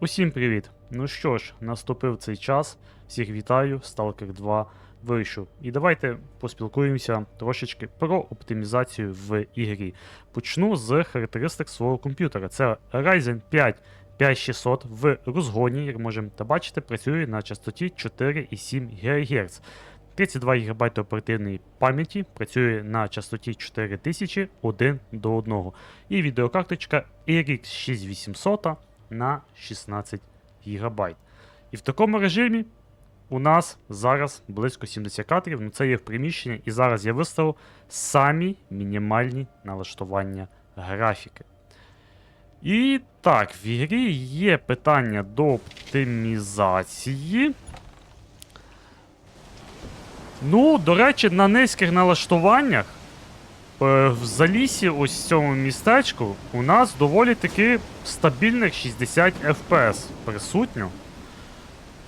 Усім привіт! Ну що ж, наступив цей час. Всіх вітаю, Stalker 2 вийшов. І давайте поспілкуємося трошечки про оптимізацію в ігрі. Почну з характеристик свого комп'ютера. Це Ryzen 5 5600 в розгоні, як можемо бачити, працює на частоті 4,7 ГГц. 32 ГБ оперативної пам'яті працює на частоті 4000 1 до 1. І відеокарточка RX 6800 на 16 ГБ. І в такому режимі у нас зараз близько 70 кадрів, ну це є в приміщенні, і зараз я виставив самі мінімальні налаштування графіки. І так, в ігрі є питання до оптимізації. Ну, до речі, на низьких налаштуваннях в залісі, ось в цьому містечку, у нас доволі таки стабільних 60 FPS присутньо.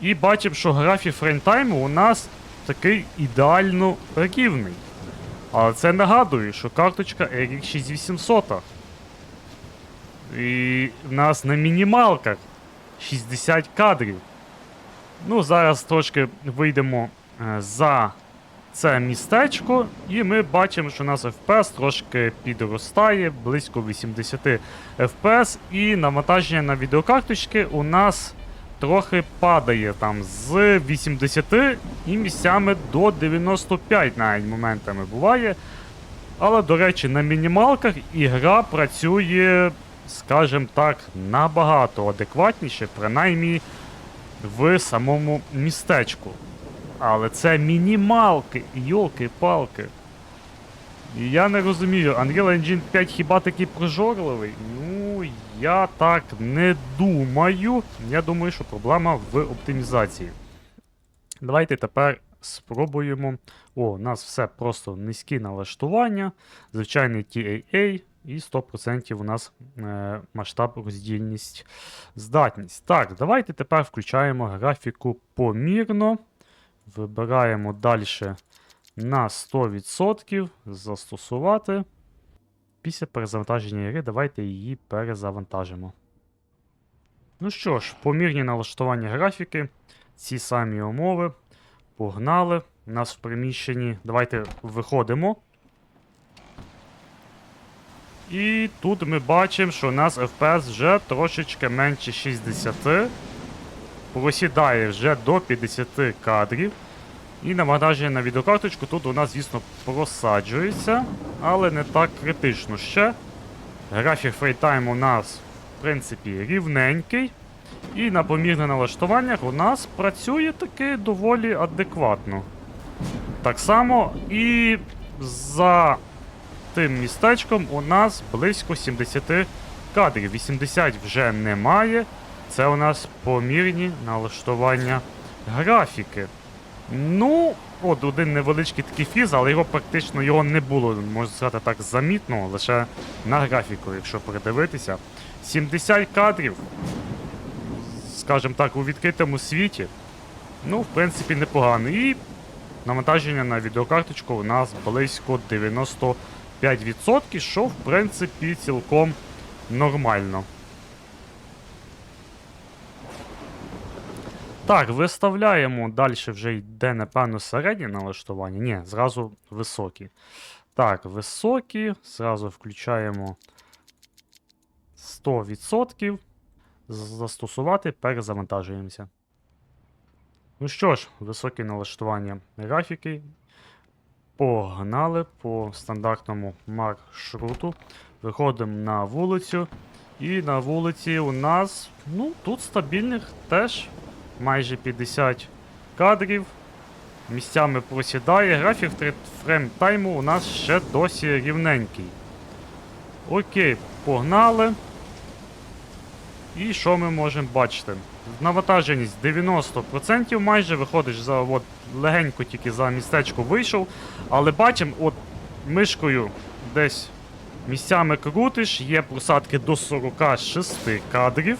І бачимо, що графік фреймтайму у нас такий ідеально рівний. Але це нагадує, що карточка RX 6800. І в нас на мінімалках 60 кадрів. Ну, зараз трошки вийдемо е, за це містечко, і ми бачимо, що у нас FPS трошки підростає, близько 80 FPS, і навантаження на відеокарточки у нас трохи падає там з 80 і місцями до 95 навіть моментами буває. Але, до речі, на мінімалках ігра працює, скажімо так, набагато адекватніше, принаймні в самому містечку. Але це мінімалки, йолки-палки. Я не розумію, Unreal Engine 5 хіба такий прожорливий? Ну, я так не думаю. Я думаю, що проблема в оптимізації. Давайте тепер спробуємо. О, у нас все просто низькі налаштування, звичайний TAA і 100% у нас е, масштаб, роздільність, здатність. Так, давайте тепер включаємо графіку помірно. Вибираємо далі на 100% застосувати. Після перезавантаження гри давайте її перезавантажимо. Ну що ж, помірні налаштування графіки, ці самі умови. Погнали. У нас в приміщенні. Давайте виходимо. І тут ми бачимо, що у нас FPS вже трошечки менше 60. Просідає вже до 50 кадрів. І навантаження на відеокарточку тут у нас, звісно, просаджується, але не так критично ще. Графік фрейтайм у нас, в принципі, рівненький. І на помірних налаштуваннях у нас працює таки доволі адекватно. Так само і за тим містечком у нас близько 70 кадрів. 80 вже немає. Це у нас помірні налаштування графіки. Ну, от один невеличкий такий фіз, але його практично його не було, можна сказати так, замітно, лише на графіку, якщо передивитися. 70 кадрів, скажімо так, у відкритому світі. Ну, в принципі, непогано. І навантаження на відеокарточку у нас близько 95%, що в принципі цілком нормально. Так, виставляємо далі вже йде, напевно, середнє налаштування. Ні, зразу високі. Так, високі. Зразу включаємо 100%. Застосувати, перезавантажуємося. Ну що ж, високі налаштування графіки. Погнали по стандартному маршруту. Виходимо на вулицю. І на вулиці у нас, ну, тут стабільних теж майже 50 кадрів. Місцями просідає. Графік фрейм тайму у нас ще досі рівненький. Окей, погнали. І що ми можемо бачити? Навантаженість 90% майже виходиш за от, легенько тільки за містечко вийшов. Але бачимо, от мишкою десь місцями крутиш, є просадки до 46 кадрів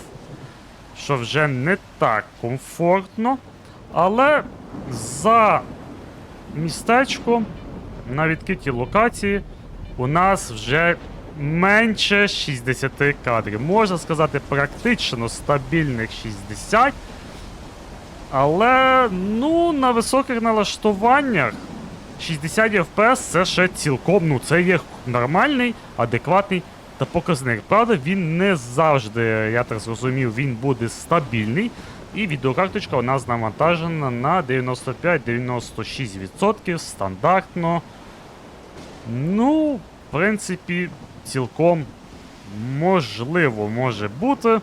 що вже не так комфортно. Але за містечко на відкритій локації у нас вже менше 60 кадрів. Можна сказати, практично стабільних 60. Але, ну, на високих налаштуваннях 60 FPS це ще цілком, ну, це є нормальний, адекватний та показник. Правда, він не завжди, я так зрозумів, він буде стабільний. І відеокарточка у нас навантажена на 95-96% стандартно. Ну, в принципі, цілком можливо може бути.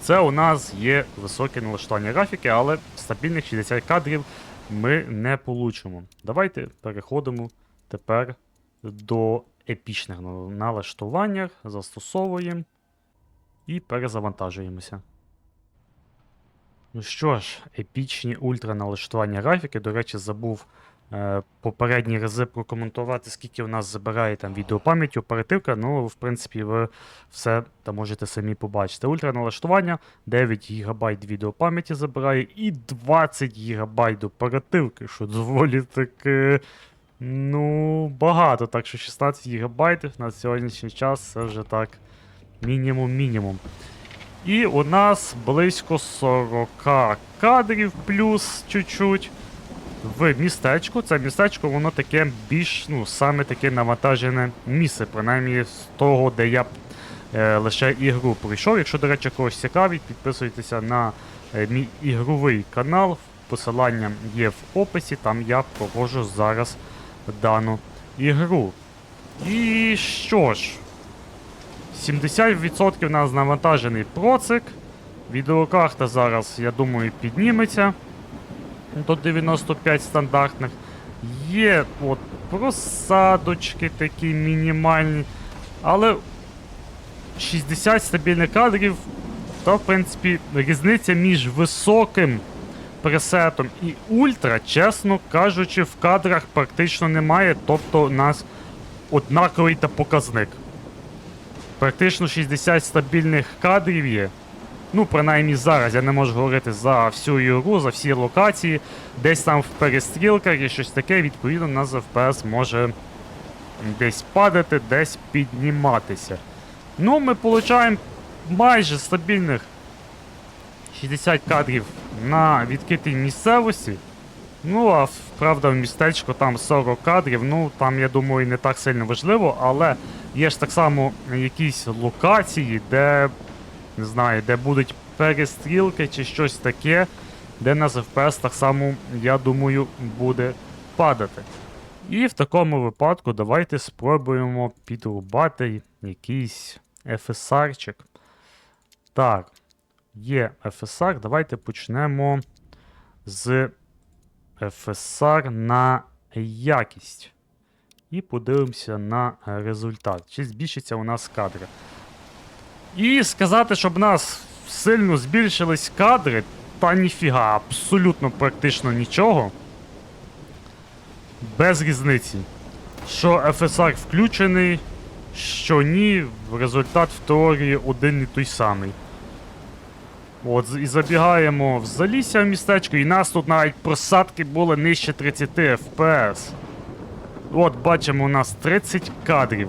Це у нас є високе налаштування графіки, але стабільних 60 кадрів ми не получимо. Давайте переходимо тепер до епічних на- налаштувань, застосовуємо і перезавантажуємося. Ну що ж, епічні ультра налаштування графіки. До речі, забув е, попередні рази прокоментувати, скільки у нас забирає там відеопам'яті, оперативка. Ну, в принципі, ви все там можете самі побачити. Ультра налаштування 9 ГБ відеопам'яті забирає і 20 ГБ оперативки, що доволі таки. Ну, багато. Так що 16 ГБ на сьогоднішній час це вже так мінімум-мінімум. І у нас близько 40 кадрів плюс чуть-чуть в містечку. Це містечко, воно таке більш, ну, саме таке навантажене місце, принаймні з того, де я е, лише ігру пройшов. Якщо, до речі, когось цікавить, підписуйтеся на е, мій ігровий канал. Посилання є в описі, там я проводжу зараз дану ігру. І що ж, 70% у нас навантажений процик. Відеокарта зараз, я думаю, підніметься до 95 стандартних. Є от просадочки такі мінімальні. Але 60 стабільних кадрів, то, в принципі, різниця між високим пресетом і ультра, чесно кажучи, в кадрах практично немає. Тобто у нас однаковий та показник. Практично 60 стабільних кадрів є. Ну, принаймні зараз я не можу говорити за всю ігру, за всі локації. Десь там в перестрілках і щось таке, відповідно, нас FPS може десь падати, десь підніматися. Ну, ми отримуємо майже стабільних 60 кадрів на відкритій місцевості. Ну, а правда, в містечку там 40 кадрів, ну там, я думаю, не так сильно важливо, але є ж так само якісь локації, де не знаю, де будуть перестрілки чи щось таке, де на FPS так само, я думаю, буде падати. І в такому випадку давайте спробуємо підрубати якийсь FSR-чик. Так, є FSR, давайте почнемо з FSR на якість. І подивимося на результат. Чи збільшиться у нас кадри. І сказати, щоб в нас сильно збільшились кадри, та ніфіга, абсолютно практично нічого. Без різниці. Що FSR включений, що ні, результат в теорії один і той самий. От, і забігаємо в залісся в містечко, і нас тут навіть просадки були нижче 30 FPS. От, бачимо, у нас 30 кадрів.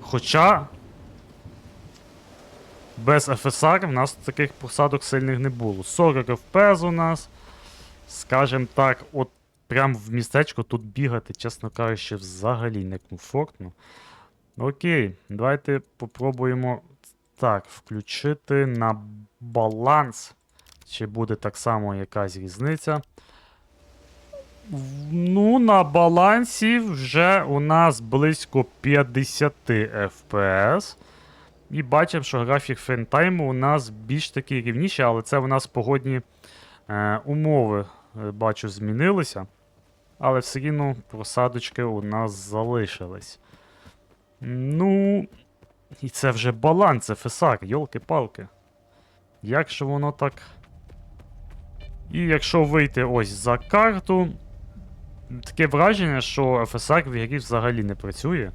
Хоча без FSR в нас таких просадок сильних не було. 40 FPS у нас. Скажем так, от прям в містечку тут бігати, чесно кажучи, взагалі не комфортно. Окей, давайте попробуємо так, включити на баланс. Чи буде так само якась різниця? Ну, на балансі вже у нас близько 50 FPS. І бачимо, що графік фреймтайму у нас більш такий рівніший, але це у нас погодні е, умови, е, бачу, змінилися. Але все рівно просадочки у нас залишились. Ну. І це вже баланс FSR, йолки-палки. Як же воно так. І якщо вийти ось за карту, таке враження, що FSR в грі взагалі не працює.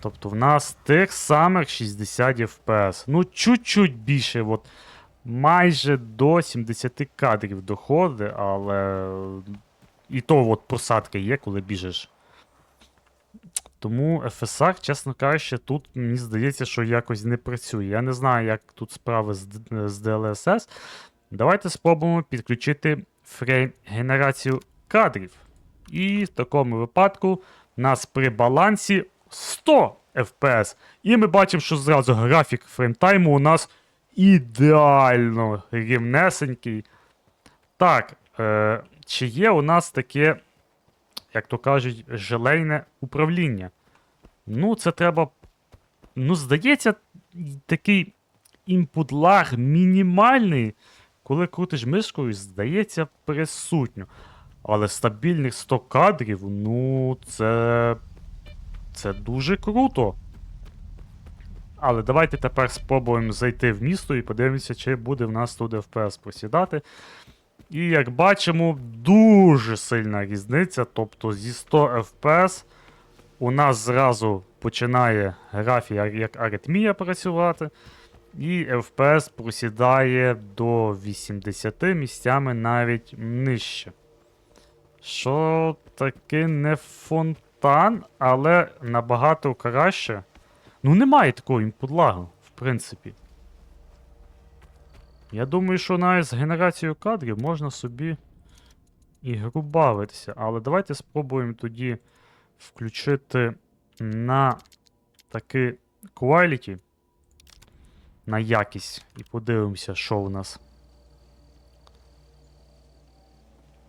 Тобто в нас тих самих 60 FPS. Ну, чуть-чуть більше, от майже до 70 кадрів доходить, але. І то от просадки є, коли біжиш. Тому FSR, чесно кажучи, тут мені здається, що якось не працює. Я не знаю, як тут справи з, з DLSS. Давайте спробуємо підключити фрейм генерацію кадрів. І в такому випадку у нас при балансі 100 FPS. І ми бачимо, що зразу графік фреймтайму у нас ідеально рівнесенький. Так, е, чи є у нас таке, як то кажуть, желейне управління? Ну, це треба. Ну, здається, такий lag мінімальний, коли крутиш мишкою, здається, присутньо. Але стабільних 100 кадрів, ну, це. Це дуже круто. Але давайте тепер спробуємо зайти в місто і подивимося, чи буде в нас тут FPS просідати. І як бачимо, дуже сильна різниця. Тобто зі 100 FPS у нас зразу починає графія як аритмія працювати. І FPS просідає до 80 місцями навіть нижче. Що таки не фонтан, але набагато краще. Ну, немає такого імпудлагу, в принципі. Я думаю, що навіть з генерацією кадрів можна собі ігру бавитися. Але давайте спробуємо тоді включити на таки quality, на якість, і подивимося, що у нас.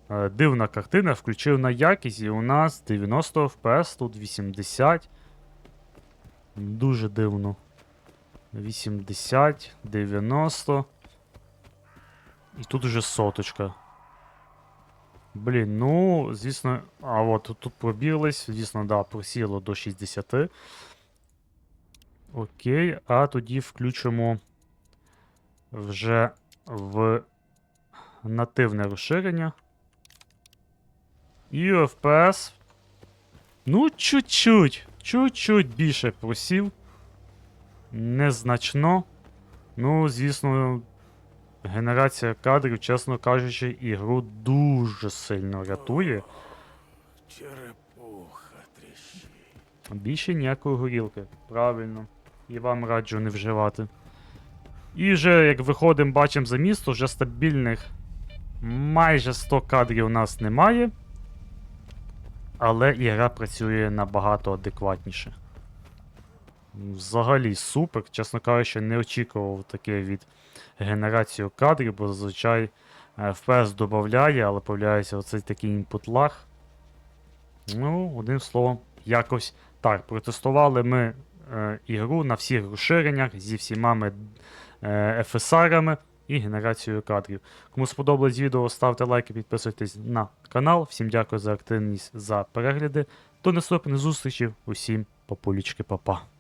Е, Дивна картина, включив на якість, і у нас 90 FPS, тут 80. Дуже дивно. 80, 90. І тут уже соточка. Блін, ну, звісно. А от тут, пробіглись, звісно, да, просіло до 60. Окей, а тоді включимо вже в нативне розширення. І FPS. Ну, чуть-чуть. Чуть-чуть більше просів. Незначно. Ну, звісно, генерація кадрів, чесно кажучи, ігру дуже сильно рятує. Більше ніякої горілки. Правильно. І вам раджу не вживати. І вже як виходимо, бачимо за місто, вже стабільних майже 100 кадрів у нас немає. Але ігра працює набагато адекватніше. Взагалі супер. Чесно кажучи, не очікував таке від генерації кадрів, бо зазвичай е, FPS додає, але появляється оцей такий інпут лаг. Ну, одним словом, якось так. Протестували ми е, ігру на всіх розширеннях зі всіма ми, е, FSR-ами і генерацією кадрів. Кому сподобалось відео, ставте лайки, підписуйтесь на канал. Всім дякую за активність, за перегляди. До наступних зустрічей. Усім папулічки, папа.